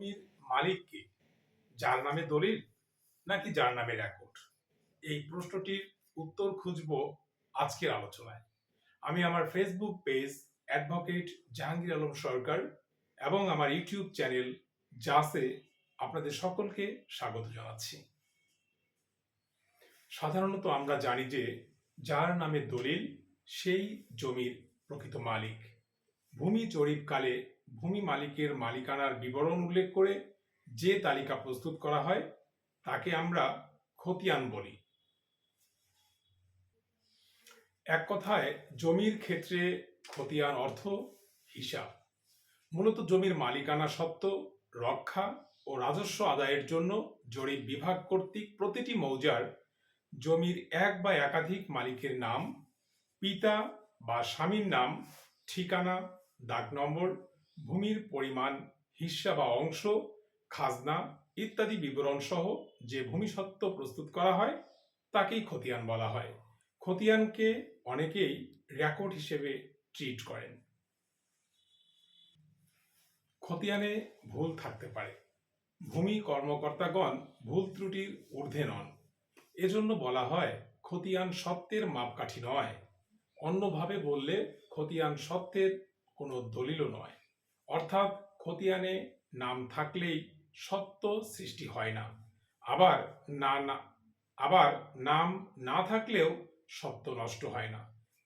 জমির মালিককে যার নামে দলিল নাকি যার নামে রেকর্ড এই প্রশ্নটির উত্তর খুঁজব আজকের আলোচনায়। আমি আমার Facebook page advocate Jahangir Alam Sarkar এবং আমার ইউটিউব চ্যানেল জাসে আপনাদের সকলকে স্বাগত জানাচ্ছি। সাধারণত আমরা জানি যে যার নামে দলিল, সেই জমির প্রকৃত মালিক। ভূমি জরিপকালে ভূমি মালিকের মালিকানার বিবরণ উল্লেখ করে যে তালিকা প্রস্তুত করা হয়, তাকে আমরা খতিয়ান বলি। এক কথায়, জমির ক্ষেত্রে খতিয়ান অর্থ হিসাব। মূলত জমির মালিকানা সত্ত্ব, রক্ষা ও রাজস্ব আদায়ের জন্য জরিপ বিভাগ কর্তৃক প্রতিটি মৌজার জমির এক বা একাধিক মালিকের নাম, পিতা বা স্বামীর নাম, ঠিকানা ডাক নম্বর, ভূমির পরিমাণ হিস্সা বা অংশ, খাজনা ইত্যাদি বিবরণ সহ যে ভূমিসত্ত্ব প্রস্তুত করা হয়, তাকেই খতিয়ান বলা হয়। খতিয়ানকে অনেকেই রেকর্ড হিসেবে ট্রিট করেন। খতিয়ানে ভুল থাকতে পারে। ভূমি কর্মকর্তাগণ ভুল ত্রুটির ঊর্ধ্বে নন। এজন্য বলা হয়, খতিয়ান সত্যের মাপকাঠি নয়। অন্যভাবে বললে, খতিয়ান সত্যের কোনো দলিলও নয়। অর্থাৎ খতিয়ানে নাম থাকলেই সত্য সৃষ্টি হয় না। আবার না না, আবার নাম না থাকলেও সত্য নষ্ট হয় না।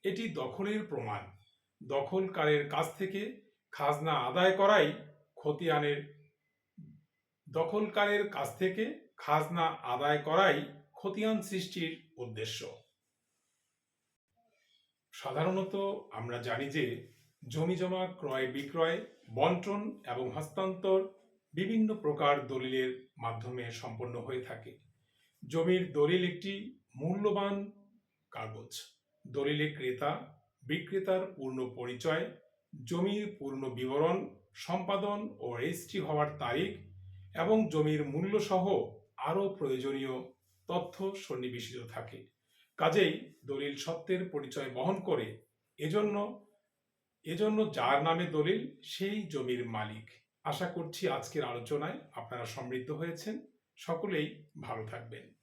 এটি দখলের প্রমাণ। দখলকারের কাছ থেকে খাজনা আদায় করাই খতিয়ানের, দখলকারের কাছ থেকে খাজনা আদায় করাই খতিয়ান সৃষ্টির উদ্দেশ্য। সাধারণত আমরা জানি যে জমি জমা, ক্রয় বিক্রয়, বন্টন এবং হস্তান্তর বিভিন্ন প্রকার দলিলের মাধ্যমে সম্পন্ন হয়ে থাকে। জমির দলিল একটি মূল্যবান কাগজ। দলিলে ক্রেতা, বিক্রেতার পূর্ণ পরিচয়, জমির পূর্ণ বিবরণ, সম্পাদন ও রেজিস্ট্রি হওয়ার তারিখ এবং জমির মূল্য সহ আরও প্রয়োজনীয় তথ্য সন্নিবেশিত থাকে। কাজেই দলিল সত্যের পরিচয় বহন করে। এজন্য এজন্য যার নামে দলিল, সেই জমির মালিক। আশা করছি আজকের আলোচনায় আপনারা সমৃদ্ধ হয়েছেন। সকলেই ভালো থাকবেন।